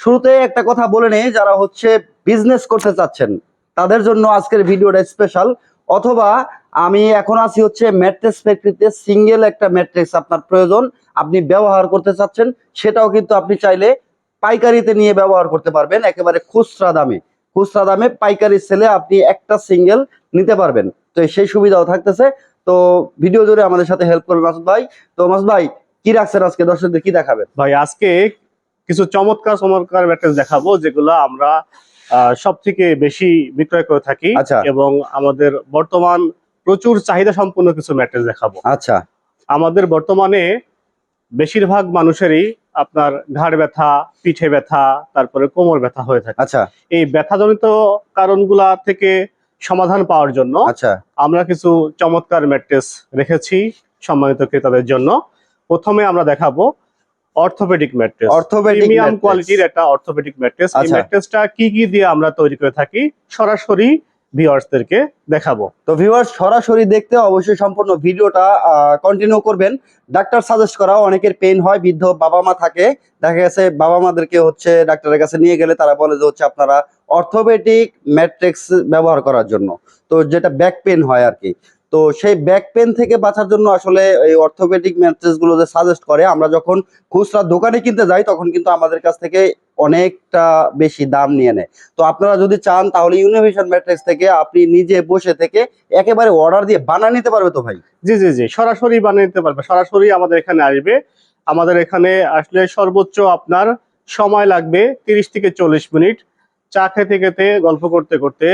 শুরুতে একটা কথা বলে নেই, যারা হচ্ছে বিজনেস করতে চাচ্ছেন, তাদের জন্য আজকের ভিডিওটা স্পেশাল অথবা আমি এখন আছি হচ্ছে ম্যাট্রেস ফ্যাক্টরিতে সিঙ্গেল একটা ম্যাট্রেস আপনার প্রয়োজন, আপনি ব্যবহার করতে চাচ্ছেন, সেটাও কিন্তু আপনি চাইলে পাইকারিতে নিয়ে ব্যবহার করতে পারবেন, একেবারে খুচরা দামে। খুচরা দামে পাইকারি সেলে আপনি একটা সিঙ্গেল নিতে পারবেন। তো সেই সুবিধাও থাকতেছে। তো ভিডিও জুড়ে আমাদের সাথে হেল্প করবেন মাসুদ ভাই। তো মাসুদ ভাই, কি রাখছেন আজকে? দর্শকদের কি দেখাবেন? ভাই, আজকে কিছু চমৎকার চমৎকার ম্যাট্রেস দেখাবো যেগুলো আমরা সব থেকে বেশি বিক্রয় করে থাকি আচ্ছা। এবং আমাদের বর্তমান প্রচুর চাহিদা সম্পন্ন কিছু ম্যাট্রেস দেখাবো। আচ্ছা। আমাদের বর্তমানে বেশিরভাগ মানুষেরই আপনার ঘাড় ব্যথা পিঠে ব্যথা তারপরে কোমর ব্যথা হয়ে থাকে। আচ্ছা। এই ব্যথাজনিত কারণগুলা থেকে সমাধান পাওয়ার জন্য আচ্ছা। আমরা কিছু চমৎকার ম্যাট্রেস রেখেছি সম্মানিত ক্রেতাদের জন্য। প্রথমে আমরা দেখাবো অর্থোপেডিক ম্যাট্রেস প্রিমিয়াম কোয়ালিটির একটা অর্থোপেডিক ম্যাট্রেস এই আচ্ছা। ম্যাট্রেসটা কি কি দিয়ে আমরা তৈরি করে থাকি সরাসরি ভিউয়ার্সদেরকে দেখাবো। তো ভিউয়ার সরাসরি দেখতে অবশ্যই সম্পূর্ণ ভিডিওটা কন্টিনিউ করবেন। ডাক্তার সাজেস্ট করা অনেকের পেন হয় বৃদ্ধ বাবা মা থাকে। দেখা গেছে বাবা মাদেরকে হচ্ছে ডাক্তারের কাছে নিয়ে গেলে তারা বলে যে হচ্ছে আপনারা অর্থোপেডিক ম্যাট্রিক্স ব্যবহার করার জন্য। তো যেটা ব্যাক পেন হয় আর কি। তো সেই ব্যাক পেন থেকে বাঁচার জন্য আসলে এই অর্থোপেডিক ম্যাট্রেসগুলো যে সাজেস্ট করে, আমরা যখন খুচরা দোকানে কিনতে যাই, তখন কিন্তু আমাদের কাছ থেকে অনেকটা বেশি দাম নিয়ে নেয়। তো আপনারা যদি চান, তাহলে ইউনিভিশন ম্যাট্রেস থেকে আপনি নিজে বসে থেকে একেবারে অর্ডার দিয়ে বানিয়ে নিতে পারবে তো ভাই? জি জি জি, সরাসরি বানিয়ে নিতে পারবে। সরাসরি আমাদের এখানে আসবে। আমাদের এখানে আসলে সর্বোচ্চ আপনার সময় লাগবে তিরিশ থেকে চল্লিশ মিনিট। চা খেতে খেতে, গল্প করতে করতে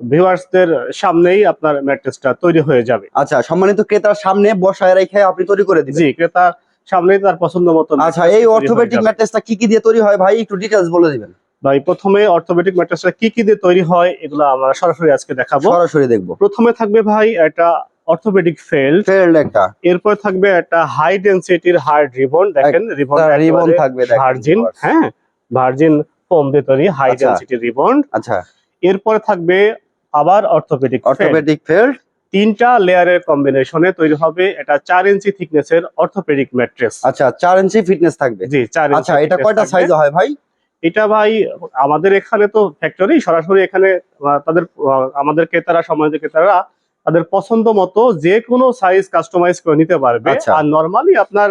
ভিউয়ার্সদের সামনেই আপনার ম্যাট্রেসটা তৈরি হয়ে যাবে। আচ্ছা সম্মানিত ক্রেতার সামনে বসায় রেখে আপনি তৈরি করে দিবেন। জি ক্রেতা সামনেই তার পছন্দ মতো আচ্ছা এই অর্থোপেডিক ম্যাট্রেসটা কি কি দিয়ে তৈরি হয় ভাই? একটু ডিটেলস বলে দিবেন। ভাই প্রথমে অর্থোপেডিক ম্যাট্রেসটা কি কি দিয়ে তৈরি হয় এগুলো আমরা সরাসরি আজকে দেখাবো। সরাসরি দেখব। প্রথমে থাকবে ভাই একটা অর্থোপেডিক ফেল্ড ফেল্ড একটা। এরপর থাকবে একটা হাই ডেন্সিটির হার্ড রিবন দেখেন রিবন রিবন থাকবে ভার্জিন হ্যাঁ ভার্জিন ফোম দিয়ে তৈরি হাই। ডেন্সিটি রিবন আচ্ছা। এরপরে থাকবে আবার অর্থোপেডিক অর্থোপেডিক ফেল্ড তিনটা লেয়ারের কম্বিনেশনে তৈরি হবে। এটা চার ইঞ্চি থিকনেসের অর্থোপেডিক ম্যাট্রেস আচ্ছা চার ইঞ্চি ফিটনেস থাকবে? জি চার ইঞ্চি আচ্ছা এটা কয়টা সাইজ হয় ভাই? এটা ভাই আমাদের এখানে তো ফ্যাক্টরি সরাসরি এখানে তাদের আমাদের ক্রেতারা সমাজের ক্রেতারা তাদের পছন্দ মতো যে কোনো সাইজ কাস্টমাইজ করে নিতে পারবে। আচ্ছা। আর নর্মালি আপনার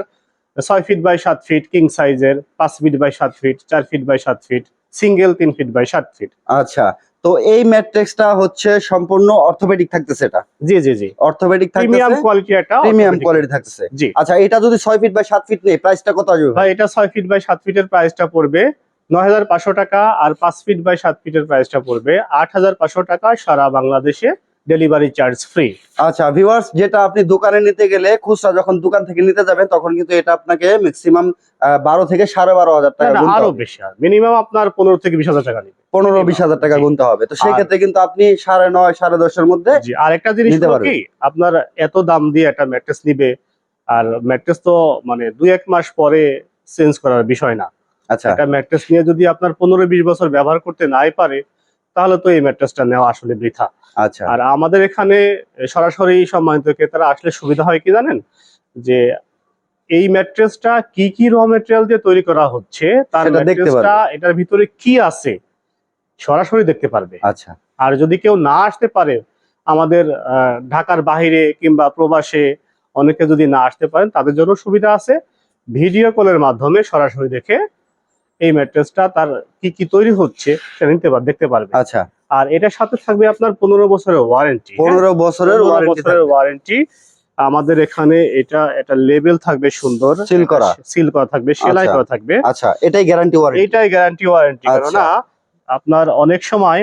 ছয় ফিট বাই সাত ফিট কিং সাইজের পাঁচ ফিট বাই সাত ফিট চার ফিট বাই সাত ফিট সিঙ্গেল তিন ফিট বাই সাত ফিট আচ্ছা তো এই ম্যাট্রিক্সটা হচ্ছে সম্পূর্ণ অর্থোপেডিক থাকতেছে এটা। জি জি জি। অর্থোপেডিক থাকতেছে? প্রিমিয়াম কোয়ালিটি এটা প্রিমিয়াম কোয়ালিটি থাকতেছে। জি। আচ্ছা এটা যদি 6 ফিট বাই 7 ফিট নেই প্রাইসটা কত আসবে ভাই? এটা 6 ফিট বাই সাত ফিটের প্রাইসটা পড়বে নয় হাজার পাঁচশো টাকা আর 5 ফিট বাই সাত ফিটের প্রাইসটা পড়বে আট হাজার পাঁচশো টাকা সারা বাংলাদেশে। Delivery charge free. আচ্ছা ভিউয়ার্স যেটা আপনি দোকানে নিতে গেলে খুচরা যখন দোকান থেকে নিতে যাবেন তখন কিন্তু এটা আপনাকে ম্যাক্সিমাম বারো থেকে সাড়ে বারো হাজার টাকা গুনতে আরও। বেশি মিনিমাম আপনার পনেরো থেকে বিশ হাজার টাকা নিবে। পনেরো বিশ হাজার টাকা গুনতে হবে। তো সেই ক্ষেত্রে কিন্তু আপনি সাড়ে নয় সাড়ে দশের মধ্যে জি আর একটা জিনিস কি আপনার এত দাম দিয়ে একটা ম্যাট্রেস নিবে আর ম্যাট্রেস তো মানে দুই এক মাস পরে চেঞ্জ করার বিষয় না। আচ্ছা। একটা ম্যাট্রেস নিয়ে যদি আপনার পনেরো বিশ বছর ব্যবহার করতে নাই পারে তাহলে তো এই ম্যাট্রেসটা নেওয়া আসলে বৃথা। আচ্ছা। আর আমাদের এখানে সরাসরি সম্মানিত ক্রেতারা আসলে সুবিধা হয় কি জানেন? যে এই ম্যাট্রেসটা কি কি র মেটেরিয়াল দিয়ে তৈরি করা হচ্ছে তার ম্যাট্রেসটা এটার ভিতরে কি আছে সরাসরি দেখতে পারবে। আচ্ছা। আর যদি কেউ না আসতে পারে আমাদের ঢাকার বাহিরে কিংবা প্রবাসে অনেকে যদি না আসতে পারেন তাদের জন্য সুবিধা আছে। ভিডিও কলের মাধ্যমে সরাসরি দেখে এই ম্যাট্রেসটা তার কি কি তৈরি হচ্ছে সেটা নিতে পার দেখতে পারবে। আচ্ছা। আর এটার সাথে থাকবে আপনার পনেরো বছরের ওয়ারেন্টি পনেরো বছরের ওয়ারেন্টি বছরের ওয়ারেন্টি আমাদের এখানে এটা একটা লেবেল থাকবে সুন্দর। সিল করা। সিল করা থাকবে সেলাই আচ্ছা। করা থাকবে। আচ্ছা এটাই গ্যারান্টি ওয়ারেন্টি এটাই গ্যারান্টি ওয়ারেন্টি আচ্ছা। কেননা আপনার অনেক সময়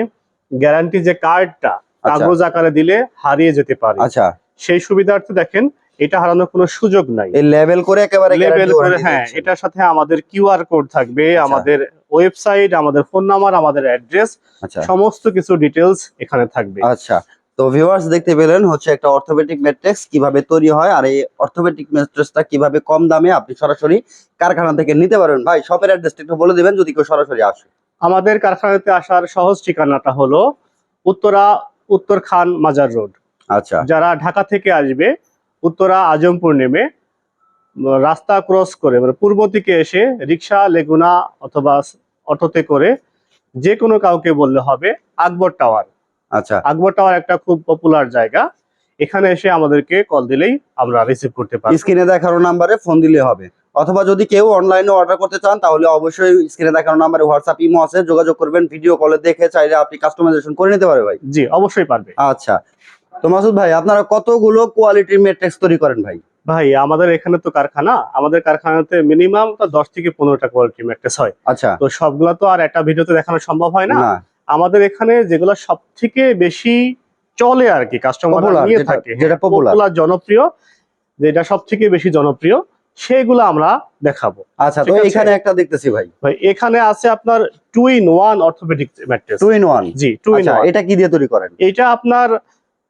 গ্যারান্টি যে কার্ডটা কাগজ আকারে দিলে হারিয়ে যেতে পারে। আচ্ছা। সেই সুবিধার্থে দেখেন এটা হারানোর কোনো সুযোগ নাই। এই লেভেল করে একেবারে guarantee করে হ্যাঁ এটার সাথে আমাদের কিউআর কোড থাকবে আচ্ছা। আমাদের ওয়েবসাইট আমাদের ফোন নাম্বার আমাদের অ্যাড্রেস আচ্ছা। সমস্ত কিছু ডিটেলস এখানে থাকবে। আচ্ছা তো ভিউয়ার্স দেখতে পেলেন হচ্ছে একটা অর্থোপেডিক ম্যাট্রেক্স কীভাবে তৈরি হয় আর এই অর্থোপেডিক ম্যাট্রেসটা কীভাবে কম দামে আপনি সরাসরি কারখানা থেকে নিতে পারবেন ভাই শপের অ্যাড্রেসটা একটু বলে দিবেন যদি কেউ সরাসরি আসে। আমাদের কারখানাতে আসার সহজ ঠিকানাটা হলো উত্তরা উত্তর খান মাজার রোড। আচ্ছা। যারা ঢাকা থেকে আসবে উত্তরা আজমপুর নেমে রাস্তা ক্রস করে মানে পূর্ব দিকে এসে রিক্সা লেগুনা অথবা অটোতে করে যে কোনো কাউকে বললে হবে আকবর টাওয়ার। আচ্ছা। আকবর টাওয়ার একটা খুব পপুলার জায়গা। এখানে এসে আমাদেরকে কল দিলেই আমরা রিসিভ করতে পারি স্ক্রিনে দেখানো নাম্বারে ফোন দিলে হবে। অথবা যদি কেউ অনলাইনে অর্ডার করতে চান তাহলে অবশ্যই স্ক্রিনে দেখানো নাম্বারে হোয়াটসঅ্যাপ ইমো আছে। যোগাযোগ করবেন ভিডিও কলে দেখে চাইলে আপনি কাস্টমাইজেশন করে নিতে পারে ভাই। জি অবশ্যই পারবে। আচ্ছা। তো মাসুদ ভাই আপনারা কতগুলো কোয়ালিটির ম্যাট্রিক্স তৈরি করেন ভাই? ভাই আমাদের এখানে তো কারখানা আমাদের কারখানাতে মিনিমাম তো দশ থেকে পনেরোটা কোয়ালিটি ম্যাট্রেস হয়। আচ্ছা। তো সবগুলা তো আর একটা ভিডিওতে দেখানো সম্ভব হয় না। আমাদের এখানে যেগুলো সব থেকে বেশি চলে আর কি কাস্টমার নিয়ে থাকে যেটা popular। পপুলার জনপ্রিয় যেটা সব থেকে বেশি জনপ্রিয় সেগুলো আমরা দেখাবো। আচ্ছা তো এখানে একটা দেখতেছি ভাই। ভাই এখানে আছে আপনার two in one orthopaedic mattress two in one G two in one এটা কি দিয়ে তৈরি করেন? এটা আপনার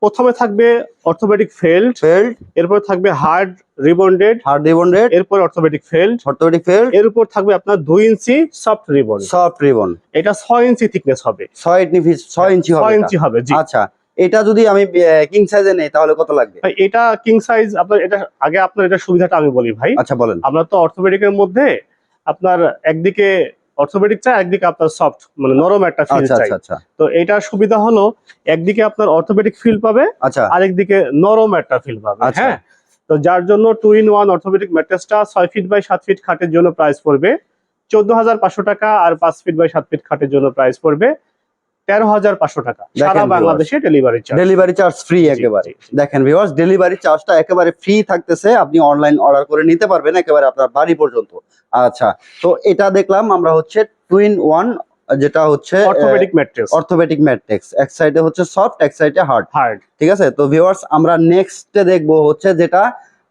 প্রথমে থাকবে অর্থোপেডিক ফেল্ড ফেল্ড এরপর থাকবে হার্ড রিবন্ডেড হার্ড রিবন্ডেড এরপর অর্থোপেডিক ফেল্ড অর্থোপেডিক ফেল্ড এর উপর থাকবে আপনার দুই inch soft rebond soft rebond এটা ছয় ইঞ্চি থিকনেস হবে। ছয় ইঞ্চি ছয় ইঞ্চি হবে ছয় ইঞ্চি হবে জি। আচ্ছা এটা যদি আমি কিং সাইজে নেই তাহলে কত লাগবে? ভাই, এটা কিং সাইজ আপনার এটা আগে আপনার এটা সুবিধাটা আমি বলি ভাই। আচ্ছা বলেন। আমরা তো অর্থোপেডিকের মধ্যে আপনার একদিকে অর্থোপেডিক চাই একদিকে আপনার সফট মানে নরম একটা ফিল আচ্ছা চাই। আচ্ছা আচ্ছা। তো এটার সুবিধা হলো একদিকে আপনার অর্থোপেডিক ফিল পাবে আচ্ছা। আরেকদিকে নরম একটা ফিল পাবে। হ্যাঁ? তো যার জন্য টু ইন ওয়ান অর্থোপেডিক ম্যাট্রেসটা ছয় ফিট বাই সাত ফিট খাটের জন্য প্রাইস পড়বে। চোদ্দ হাজার পাঁচশো টাকা আর পাঁচ ফিট বাই সাত ফিট খাটের জন্য প্রাইস পড়বে। তেরো হাজার পাঁচশো টাকা। সারা বাংলাদেশে delivery charge delivery charge free একেবারে। দেখেন ভিউয়ার্স ডেলিভারি চার্জটা একেবারে ফ্রি থাকতেছে। আপনি অনলাইন অর্ডার করে নিতে পারবেন একেবারে আপনার বাড়ি পর্যন্ত। আচ্ছা তো এটা দেখলাম আমরা হচ্ছে টুইন ওয়ান যেটা হচ্ছে অর্থোপেডিক ম্যাট্রেস অর্থোপেডিক ম্যাট্রিক্স এক সাইডে হচ্ছে সফট এক সাইডে হার্ড হার্ড ঠিক আছে? তো ভিউয়ার্স আমরা নেক্সটে দেখব হচ্ছে যেটা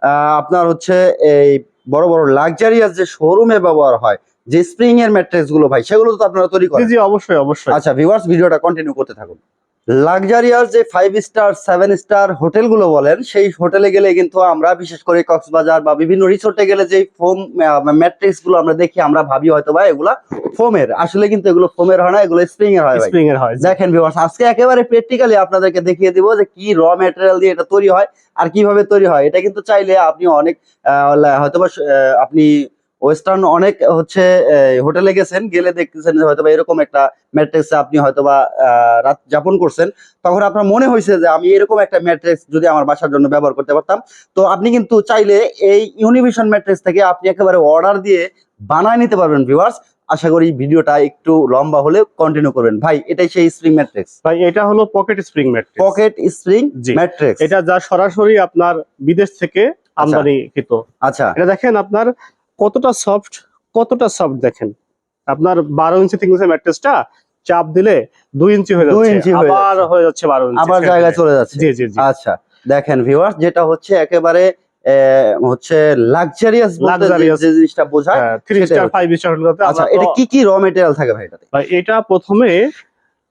আহ, আপনার হচ্ছে এই বড় বড় লাক্সারিয়াস যে শোরুমে ব্যবহার হয় যে স্প্রিং এর ম্যাট্রিক্সগুলো ভাই সেগুলো তো আপনারা তৈরি করেন। জি অবশ্যই অবশ্যই। আচ্ছা ভিউয়ার্স ভিডিওটা কন্টিনিউ করতে থাকুন। লাক্সারিয়াস যে ফাইভ স্টার সেভেন স্টার হোটেলগুলো বলেন সেই হোটেলে গেলে কিন্তু আমরা বিশেষ করে কক্সবাজার বা বিভিন্ন রিসোর্টে গেলে যে ফোম ম্যাট্রিক্সগুলো আমরা দেখি আমরা ভাবি হয়তো বা এগুলা ফোমের আসলে কিন্তু এগুলো ফোমের হয় না এগুলো স্প্রিং এর হয় স্প্রিং এর হয় দেখেন ভিউয়ার্স আজকে একেবারে প্র্যাকটিক্যালি আপনাদেরকে দেখিয়ে দিব যে কি র ম্যাটেরিয়াল দিয়ে এটা তৈরি হয় আর কীভাবে তৈরি হয়। এটা কিন্তু চাইলে আপনি অনেক হয়তোবা আপনি ওয়েস্টার্ন অনেক হচ্ছে হোটেলে গেছেন গেলে দেখতেছেন যে হয়তোবা এরকম একটা ম্যাট্রিক্সে আপনি হয়তোবা আহ, রাত যাপন করছেন। তখন আপনার মনে হয়েছে যে আমি এরকম একটা ম্যাট্রিক্স যদি আমার বাসার জন্য ব্যবহার করতে পারতাম। তো আপনি কিন্তু চাইলে এই ইউনিভিশন ম্যাট্রিক্স থেকে আপনি একেবারে অর্ডার দিয়ে বানায় নিতে পারবেন ভিউয়ার্স আশা করি ভিডিওটা একটু লম্বা হলে কন্টিনিউ করবেন। ভাই এটাই সেই স্প্রিং ম্যাট্রিক্স ভাই এটা হলো pocket spring mattress pocket spring. Matrix এটা যা সরাসরি আপনার বিদেশ থেকে আমদানিকৃত। আচ্ছা। এটা দেখেন আপনার কতটা সফট কতটা সফট দেখেন? আপনার বারো ইঞ্চি থিকনেসের ম্যাট্রেসটা চাপ দিলে দুই ইঞ্চি হয়ে যাচ্ছে ইঞ্চি আবার হয়ে যাচ্ছে বারো ইঞ্চি আবার জায়গায় চলে যাচ্ছে। জি জি জি। আচ্ছা দেখেন ভিউয়ার্স যেটা হচ্ছে একেবারে হচ্ছে লাক্সারিয়াস Luxurious। যে জিনিসটা বোঝায় থ্রি সেটাই স্টার হচ্ছে। ফাইভ স্টার হতে আচ্ছা এটা কি কি র মেটেরিয়াল থাকে ভাই এটাতে? এটা প্রথমে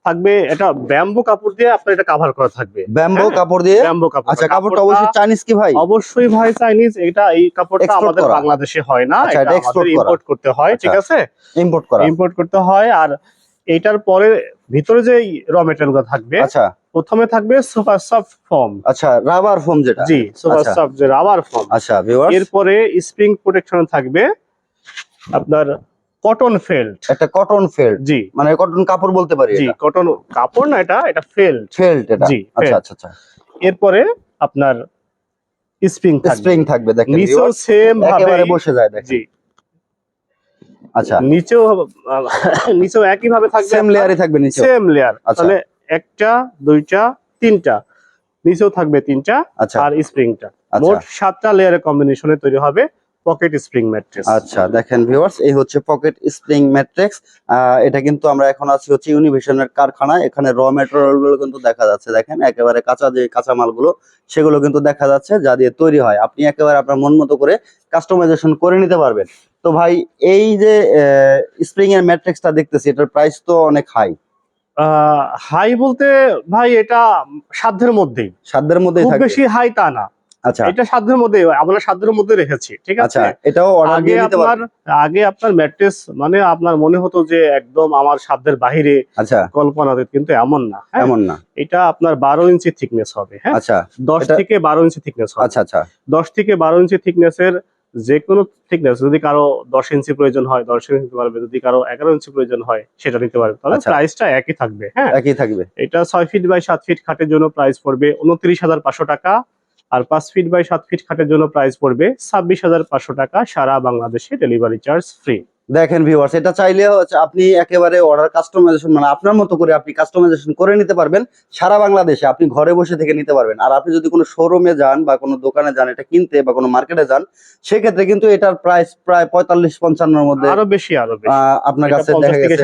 থাকবে এটা ব্যাম্বো কাপড় দিয়ে আপনার এটা কাভার করা থাকবে। ব্যাম্বো হ্যাঁ, কাপড় দিয়ে? ব্যাম্বো কাপড়। আচ্ছা কাপড়টা অবশ্যই চাইনিজ কি ভাই? অবশ্যই ভাই চাইনিজ এটা এই কাপড়টা আমাদের বাংলাদেশে হয় না আচ্ছা, এটা আমাদের ইম্পোর্ট করতে হয় ঠিক আচ্ছা। আছে? ইম্পোর্ট করা। ইম্পোর্ট করতে হয় আর এইটার পরে ভিতরে যে র মেটেরিয়ালগুলো থাকবে আচ্ছা। প্রথমে থাকবে সুপার সফট ফর্ম আচ্ছা রাবার ফোম যেটা। জি সুপার আচ্ছা। সফট যে রাবার ফর্ম আচ্ছা ভিউয়ার্স এরপরে স্প্রিং প্রোটেকশন থাকবে আপনার কটন ফেল্ট একটা কটন ফেল্ট জি। মানে কটন কাপড় বলতে পারি জি কটন কাপড় না এটা এটা ফেল্ট ফেল্ট এটা? জি, আচ্ছা আচ্ছা আচ্ছা। এরপরে আপনার স্প্রিং থাকবে। স্প্রিং থাকবে দেখেন নিচেও সেম ভাবে একেবারে বসে যায় দেখেন। জি। আচ্ছা। নিচেও নিচেও একই ভাবে থাকবে সেম লেয়ারে থাকবে নিচে সেম লেয়ার। তাহলে একটা দুইটা তিনটা। নিচেও থাকবে তিনটা আচ্ছা। আর স্প্রিংটা আচ্ছা। মোট সাতটা লেয়ারের কম্বিনেশনে তৈরি হবে। পকেট স্প্রিং ম্যাট্রেস আচ্ছা দেখেন ভিউয়ার্স এই হচ্ছে পকেট স্প্রিং ম্যাট্রিক্স এটা কিন্তু আমরা এখন আছি হচ্ছে ইউনিভিশনের কারখানায়। এখানে র ম্যাটেরিয়ালগুলো কিন্তু দেখা যাচ্ছে দেখেন। একেবারে কাঁচা যে কাঁচামালগুলো সেগুলো কিন্তু দেখা যাচ্ছে যা দিয়ে তৈরি হয়। আপনি একেবারে আপনার মন মতো করে কাস্টমাইজেশন করে নিতে পারবেন। তো ভাই এই যে স্প্রিং এর ম্যাট্রিক্সটা দেখতেছি এটার প্রাইস তো অনেক হাই হাই বলতে ভাই এটা সাধ্যের মধ্যেই। সাধ্যের মধ্যেই খুব বেশি হাই তা না। আচ্ছা। এটা সাধ্যের মধ্যে আমরা সাধ্যের মধ্যে রেখেছি ঠিক আচ্ছা আছে? এটাও আগে আপনার আগে আপনার ম্যাট্রেস মানে আপনার মনে হতো যে একদম আমার সাধ্যের বাহিরে আচ্ছা। কল্পনাতে কিন্তু এমন না হ্যাঁ? এমন না। এটা আপনার বারো ইঞ্চি থিকনেস হবে হ্যাঁ? আচ্ছা দশ থেকে বারো ইঞ্চি থিকনেস হবে। আচ্ছা আচ্ছা। দশ থেকে বারো ইঞ্চি থিকনেসের যে কোনো থিকনেস যদি কারও দশ ইঞ্চি প্রয়োজন হয় দশ ইঞ্চি নিতে পারবে যদি কারও এগারো ইঞ্চি প্রয়োজন হয় সেটা নিতে পারবে। তাহলে আচ্ছা। প্রাইসটা একই থাকবে হ্যাঁ? একই থাকবে। এটা ছয় ফিট বাই সাত ফিট খাটের জন্য প্রাইস পড়বে উনত্রিশ হাজার পাঁচশো টাকা। আর পাঁচ ফিট বাই সাত ফিট খাটের জন্য প্রাইস পড়বে ছাব্বিশ হাজার পাঁচশো টাকা সারা বাংলাদেশে ডেলিভারি চার্জ ফ্রি দেখেন ভিউয়ার্স এটা চাইলে হচ্ছে আপনি একেবারে অর্ডার কাস্টমাইজেশন মানে আপনার মতো করে আপনি কাস্টমাইজেশন করে নিতে পারবেন। সারা বাংলাদেশে আপনি ঘরে বসে থেকে নিতে পারবেন। আর আপনি যদি কোনো শোরুমে যান বা কোনো দোকানে যান এটা কিনতে বা কোনো মার্কেটে যান সেক্ষেত্রে কিন্তু এটার প্রাইস প্রায় পঁয়তাল্লিশ পঞ্চান্নর মধ্যে আরও বেশি আরও আপনার কাছে দেখা গেছে।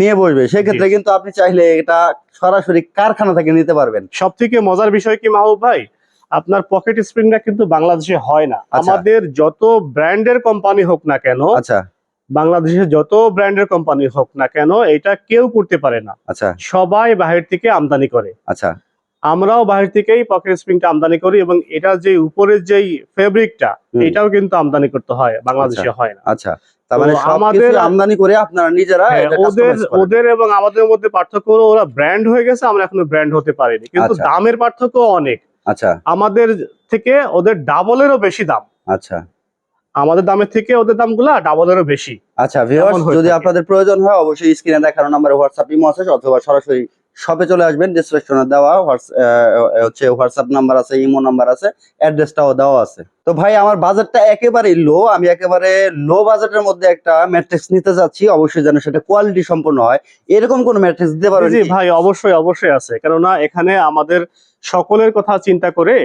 নিয়ে বসবে। সেক্ষেত্রে কিন্তু আপনি চাইলে এটা সরাসরি কারখানা থেকে নিতে পারবেন। সব থেকে মজার বিষয় কি মাহবুব ভাই? আপনার পকেট স্প্রিংটা কিন্তু বাংলাদেশে হয় না। আচ্ছা। আমাদের যত ব্র্যান্ডের কোম্পানি হোক না কেন আচ্ছা। বাংলাদেশে যত ব্র্যান্ডের কোম্পানি হোক না কেন এটা কেউ করতে পারে না। আচ্ছা। সবাই বাহির থেকে আমদানি করে। আচ্ছা। আমরাও বাহির থেকেই পকেট স্প্রিংটা আমদানি করি এবং এটা যে উপরের যেই ফেব্রিকটা এটাও কিন্তু আমদানি করতে হয় বাংলাদেশে হয় না। আচ্ছা। মানে আমাদের- আমদানি করে আপনারা নিজেরা হ্যাঁ, ওদের ওদের এবং আমাদের মধ্যে পার্থক্য ওরা ব্র্যান্ড হয়ে গেছে আমরা এখনও ব্র্যান্ড হতে পারিনি। কিন্তু আচ্ছা। দামের পার্থক্য অনেক। আচ্ছা। আমাদের থেকে ওদের ডাবলেরও বেশি দাম। আচ্ছা। আমাদের দামের থেকে ওদের দামগুলা ডাবলেরও বেশি। আচ্ছা ভিউয়ার্স যদি আপনাদের প্রয়োজন হয় অবশ্যই স্ক্রিনে দেখানো নাম্বারে হোয়াটসঅ্যাপ ইমো আছে অথবা সরাসরি শপে চলে আসবেন ডিসক্রিপশনে দেওয়া হচ্ছে হোয়াটসঅ্যাপ নাম্বার আছে ইমো নাম্বার আছে অ্যাড্রেসটাও দেওয়া আছে। তো ভাই আমার বাজেটটা একেবারেই লো আমি একেবারে লো বাজেটের মধ্যে একটা ম্যাট্রিক্স নিতে যাচ্ছি অবশ্যই যেন সেটা কোয়ালিটি সম্পন্ন হয়। এরকম কোন ম্যাট্রিক্স দিতে পারবেন জি ভাই অবশ্যই অবশ্যই আছে। কেননা এখানে আমাদের সকলের কথা চিন্তা করে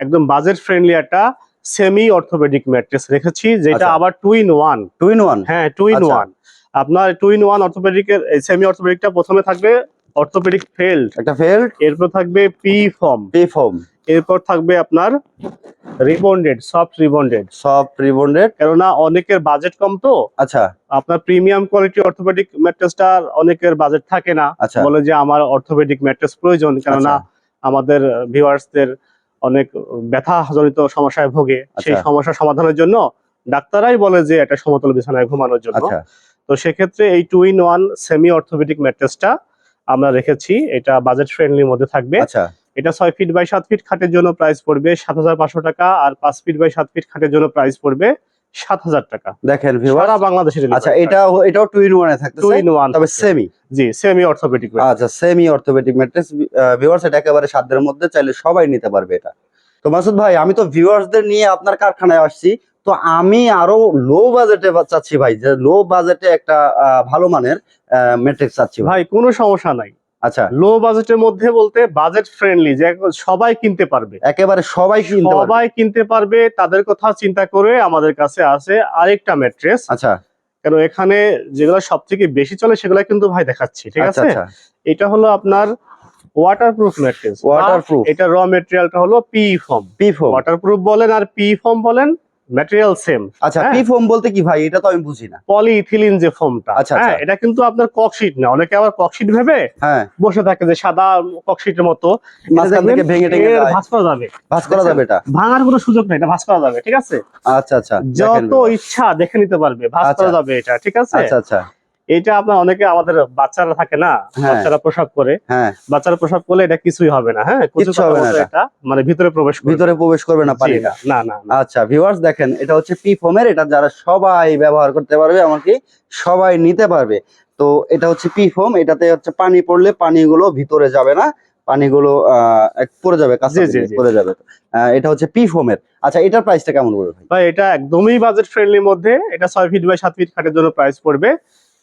একদম বাজেট ফ্রেন্ডলি একটা সেমি অর্থোপেডিক ম্যাট্রেস রেখেছি যেটা আচ্ছা। আবার two in one two in one হ্যাঁ টু ইন। ওয়ান আপনার টু ইন ওয়ান অর্থোপেডিকের সেমি অর্থোপেডিকটা প্রথমে থাকবে অর্থোপেডিক ফেল্ড একটা ফেল্ড এরপর থাকবে পি ফর্ম পে ফর্ম এরপর থাকবে আপনার রিবন্ডেড সফট রিবন্ডেড সব রিবন্ডেড কেননা অনেকের বাজেট কম তো। আচ্ছা। আপনার প্রিমিয়াম কোয়ালিটি অর্থোপেডিক ম্যাট্রেসটা অনেকের বাজেট থাকে না। আচ্ছা। বলে যে আমার অর্থোপেডিক ম্যাট্রেস প্রয়োজন কেননা আচ্ছা। আমাদের ভিউয়ার্সদের অনেক ব্যথা জনিত সমস্যায় ভোগে। সেই আচ্ছা। সমস্যা সমাধানের জন্য ডাক্তারাই বলে যে এটা সমতল বিছানায় ঘুমানোর জন্য। আচ্ছা। তো সেক্ষেত্রে এই two in one semi orthopaedic ম্যাট্রেসটা আমরা রেখেছি। এটা বাজেট ফ্রেন্ডলির মধ্যে থাকবে। আচ্ছা। এটা ছয় ফিট বাই সাত ফিট খাটের জন্য প্রাইস পড়বে সাত হাজার পাঁচশো টাকা আর পাঁচ ফিট বাই সাত ফিট খাটের জন্য প্রাইস পড়বে সাত হাজার টাকা। দেখেন সারা বাংলাদেশে আচ্ছা এটা এটাও টু ইন ওয়ানে টু ইন ওয়ান তবে সেমি জি সেমি অর্থোপেডিক আচ্ছা সেমি অর্থোপেডিক ম্যাট্রেস ভিউয়ার্স এটা একেবারে সাধ্যের মধ্যে চাইলে সবাই নিতে পারবে এটা। তো মাসুদ ভাই আমি তো ভিউয়ার্সদের নিয়ে আপনার কারখানায় আসছি তো আমি আরও লো বাজেটে চাচ্ছি ভাই যে লো বাজেটে একটা ভালো মানের ম্যাট্রিক্স চাচ্ছি ভাই। কোনো সমস্যা নাই। আচ্ছা। লো বাজেটের মধ্যে বলতে বাজেট ফ্রেন্ডলি যে সবাই কিনতে পারবে। একেবারে সবাই সবাই কিনতে পারবে তাদের কথা চিন্তা করে আমাদের কাছে আছে আরেকটা ম্যাট্রেস আচ্ছা। কেন এখানে যেগুলো সব থেকে বেশি চলে সেগুলো কিন্তু ভাই দেখাচ্ছি ঠিক আচ্ছা আছে? আচ্ছা। এটা হলো আপনার ওয়াটারপ্রুফ ম্যাট্রেস ওয়াটারপ্রুফ এটা র মেটেরিয়ালটা হলো P foam P foam waterproof বলেন আর পি ফর্ম বলেন ম্যাটেরিয়াল সেম আচ্ছা হ্যাঁ। পি ফোম বলতে কি ভাই? এটা তো আমি বুঝি না পলিইথিলিন যে ফোমটা আচ্ছা, হ্যাঁ আচ্ছা। এটা কিন্তু আপনার ককশিট না। অনেকে আবার ককশিট ভেবে হ্যাঁ। বসে থাকে যে সাদা ককশিটের মতো। এটা মাঝখান থেকে ভেঙে টেঙে ভাঁজ করা যাবে। ভাঁজ করা যাবে এটা। ভাঙার কোনো সুযোগ নাই এটা ভাঁজ করা যাবে ঠিক আছে? আচ্ছা আচ্ছা। যত ইচ্ছা দেখে নিতে পারবে ভাঁজ আচ্ছা। করা যাবে এটা ঠিক আছে? আচ্ছা আচ্ছা। এটা আপনার অনেকে আমাদের বাচ্চারা থাকে না হ্যাঁ। বাচ্চারা প্রসাব করে। হ্যাঁ। বাচ্চারা প্রসাব করলে এটা কিছুই হবে না হ্যাঁ? পাতার হবে না এটা। মানে ভিতরে প্রবেশ ভিতরে প্রবেশ করবে না পানিটা। না না আচ্ছা ভিউয়ার্স দেখেন এটা হচ্ছে পি ফোমের এটা যারা সবাই ব্যবহার করতে পারবে এমনকি সবাই নিতে পারবে। তো এটা হচ্ছে পি ফোম এটাতে হচ্ছে পানি পড়লে পানিগুলো ভিতরে যাবে না পানিগুলো পড়ে যাবে কাছে। পড়ে যাবে। এটা হচ্ছে পি ফোমের আচ্ছা এটার প্রাইসটা কেমন পড়বে ভাই? ভাই এটা একদমই বাজেট ফ্রেন্ডলির মধ্যে এটা ছয় ফিট বাই সাত ফিট খাটের জন্য প্রাইস পড়বে।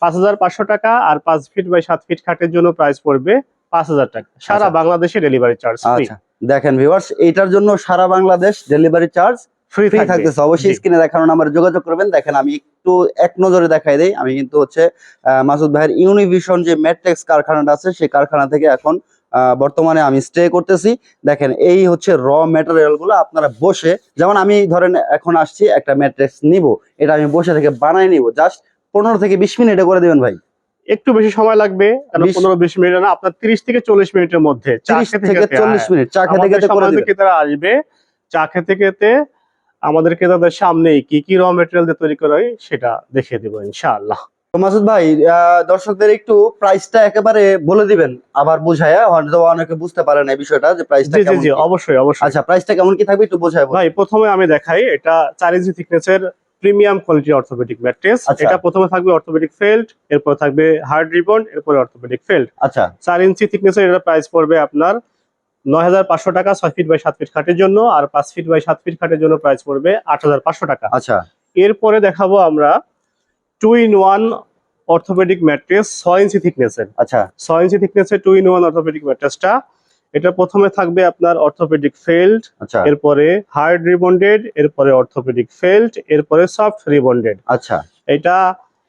পাঁচ হাজার পাঁচশো টাকা আর পাঁচ ফিট বাই সাত ফিট খাটের জন্য প্রাইস পড়বে পাঁচ হাজার টাকা। সারা আচ্ছা। বাংলাদেশে ডেলিভারি চার্জ আচ্ছা। দেখেন ভিউয়ার্স এইটার জন্য সারা বাংলাদেশ ডেলিভারি চার্জ ফ্রি থাকতেছে। অবশ্যই স্ক্রিনে দেখানো নাম্বারে যোগাযোগ করবেন। দেখেন আমি একটু এক নজরে দেখাই দেই। আমি কিন্তু হচ্ছে মাসুদ ভাইয়ের ইউনিভিশন যে ম্যাট্রিক্স কারখানাটা আছে সেই কারখানা থেকে এখন বর্তমানে আমি স্টে করতেছি। দেখেন এই হচ্ছে র ম্যাটেরিয়ালগুলো আপনারা বসে যেমন আমি ধরেন এখন আসছি একটা ম্যাট্রিক্স নিব। এটা আমি বসে থেকে বানাই নিব। জাস্ট পনেরো থেকে বিশ মিনিটে করে দিবেন ভাই। একটু বেশি সময় লাগবে পনেরো বিশ মিনিট না আপনার তিরিশ থেকে চল্লিশ মিনিটের মধ্যে চা খেতে থেকে চল্লিশ হ্যাঁ। মিনিট চা খেতে খেতে করে সমাজে দিবেন। ক্রেতারা আসবে চা খেতে খেতে আমাদের ক্রেতাদের সামনে কি কি র মেটেরিয়াল দিয়ে তৈরি করা হয় সেটা দেখিয়ে দেবো ইনশাআল্লাহ। মাসুদ ভাই দর্শকদের একটু প্রাইসটা একেবারে বলে দিবেন আবার বুঝায়া হয়তো অনেকে বুঝতে পারে না এই বিষয়টা যে প্রাইসটা জি জি। অবশ্যই অবশ্যই। আচ্ছা প্রাইসটা কেমন কি থাকবে একটু বোঝায় ভাই প্রথমে আমি দেখাই এটা চার ইঞ্চি থিকনেসের প্রিমিয়াম কোয়ালিটি অর্থোপেডিক ম্যাট্রেস। আচ্ছা। এটা প্রথমে থাকবে অর্থোপেডিক ফেল্ট এরপর থাকবে হার্ড রিবন এরপরে অর্থোপেডিক ফেল্ট। আচ্ছা। চার ইঞ্চি থিকনেসের এটা প্রাইস পড়বে আপনার নয় হাজার পাঁচশো টাকা ছয় ফিট বাই সাত ফিট খাটের জন্য আর পাঁচ ফিট বাই সাত ফিট খাটের জন্য প্রাইস পড়বে আট হাজার পাঁচশো টাকা। আচ্ছা। এরপরে দেখাবো আমরা two in one orthopaedic mattress ছয় ইঞ্চি থিকনেসের আচ্ছা। ছয় ইঞ্চি থিকনেসের টু ইন ওয়ান অর্থোপেডিক ম্যাট্রেসটা এটা প্রথমে থাকবে আপনার অর্থোপেডিক ফেল্ড আচ্ছা। এরপরে হার্ড রিবন্ডেড এরপরে অর্থোপেডিক ফেল্ড এরপরে সফট রিবন্ডেড আচ্ছা। এটা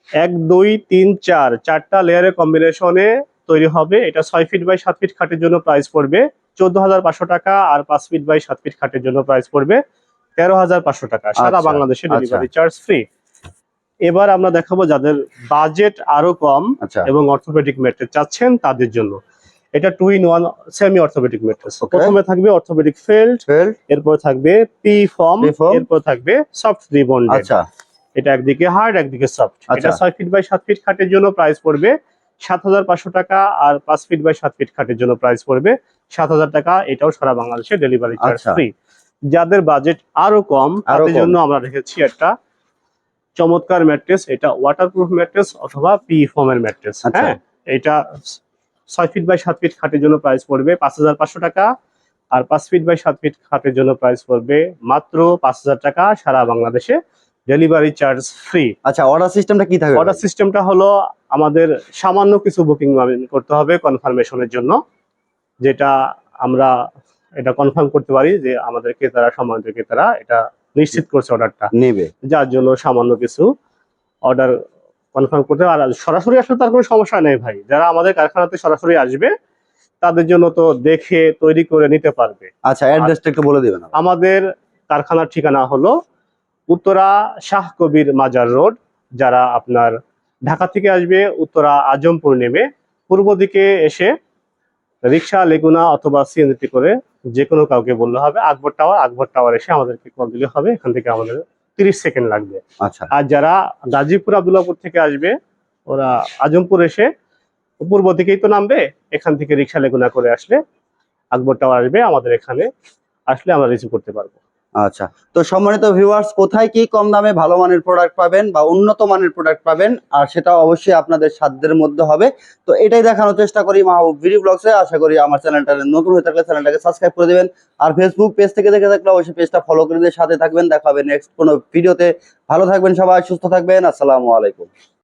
এক দুই তিন চার চারটা লেয়ারের কম্বিনেশনে তৈরি হবে। এটা ছয় ফিট বাই সাত ফিট খাটের জন্য প্রাইস পড়বে। চোদ্দ হাজার পাঁচশো টাকা আর পাঁচ ফিট বাই সাত ফিট খাটের জন্য প্রাইস পড়বে তেরো হাজার পাঁচশো টাকা। সারা আচ্ছা, বাংলাদেশে আচ্ছা। ডেলিভারি চার্জ ফ্রি এবার আমরা দেখাবো যাদের বাজেট আরও কম আচ্ছা। এবং অর্থোপেডিক ম্যাট্রেস চাচ্ছেন তাদের জন্য। এটা two in one semi orthopaedic mattress প্রথমে থাকবে অর্থোপেডিক Felt, এরপর থাকবে পি ফর্ম। এরপর থাকবে সফট রিবন্ডেড আচ্ছা। এটা একদিকে হার্ড একদিকে সফট আচ্ছা। এটা ছয় ফিট বাই সাত ফিট খাটের জন্য প্রাইস পড়বে সাত হাজার পাঁচশো টাকা আর পাঁচ ফিট বাই সাত ফিট খাটের জন্য প্রাইস পড়বে সাত হাজার টাকা। এটাও সারা বাংলাদেশে ডেলিভারি চার্জ। ফ্রি যাদের বাজেট আরও কম আরও তাদের জন্য আমরা রেখেছি একটা চমৎকার ম্যাট্রেস এটা ওয়াটারপ্রুফ ম্যাট্রেস অথবা পি ফর্মের ম্যাট্রেস। হ্যাঁ এটা ছয় ফিট বাই সাত ফিট খাটের জন্য প্রাইস পড়বে পাঁচ হাজার পাঁচশো টাকা। আর পাঁচ ফিট বাই সাত ফিট খাটের জন্য প্রাইস পড়বে মাত্র পাঁচ হাজার টাকা সারা বাংলাদেশে ডেলিভারি চার্জ ফ্রি আচ্ছা অর্ডার সিস্টেমটা কি থাকবে? অর্ডার সিস্টেমটা হলো আমাদের সামান্য কিছু বুকিং করতে হবে কনফার্মেশনের জন্য যেটা আমরা এটা কনফার্ম করতে পারি যে আমাদের ক্রেতারা সম্মানিত ক্রেতারা এটা নিশ্চিত করছে অর্ডারটা নেবে। যার জন্য সামান্য কিছু অর্ডার কনফার্ম করতে। আর সরাসরি আসলে তার কোনো সমস্যা নেই ভাই। যারা আমাদের কারখানাতে সরাসরি আসবে তাদের জন্য তো দেখে তৈরি করে নিতে পারবে। আচ্ছা অ্যাড্রেসটা একটু বলে দিবেন আমাদের কারখানার ঠিকানা হলো উত্তরা শাহ কবির মাজার রোড। যারা আপনার ঢাকা থেকে আসবে উত্তরা আজমপুর নেমে পূর্ব দিকে এসে রিক্সা লেগুনা অথবা সিএনজি করে যে কোনো কাউকে বললে হবে আকবর টাওয়ার আকবর টাওয়ার এসে আমাদেরকে কল দিলে হবে। এখান থেকে আমাদের তিরিশ সেকেন্ড লাগবে। আচ্ছা। আর যারা গাজীপুর আব্দুল্লাপুর থেকে আসবে ওরা আজমপুর এসে পূর্ব দিকেই তো নামবে এখান থেকে রিক্সা লেগুনা করে আসলে আকবর টাওয়ার আসবে আমাদের এখানে আসলে আমরা রিসিভ করতে পারব। আচ্ছা তো সম্মানিত ভিউয়ার্স কোথায় কি কম দামে ভালো মানের প্রোডাক্ট পাবেন বা উন্নত মানের প্রোডাক্ট পাবেন? আর সেটা অবশ্যই আপনাদের সাধ্যের মধ্যে হবে। তো এটাই দেখানোর চেষ্টা করি মাহবুব ভিডিও ব্লগসে আশা করি আমার চ্যানেলটা নতুন হয়ে থাকলে চ্যানেলটাকে সাবস্ক্রাইব করে দেবেন। আর ফেসবুক পেজ থেকে দেখে থাকলে অবশ্যই পেজটা ফলো করে দিয়ে সাথে থাকবেন। দেখা হবে নেক্সট কোনো ভিডিওতে ভালো থাকবেন সবাই, সুস্থ থাকবেন। আসসালামু আলাইকুম।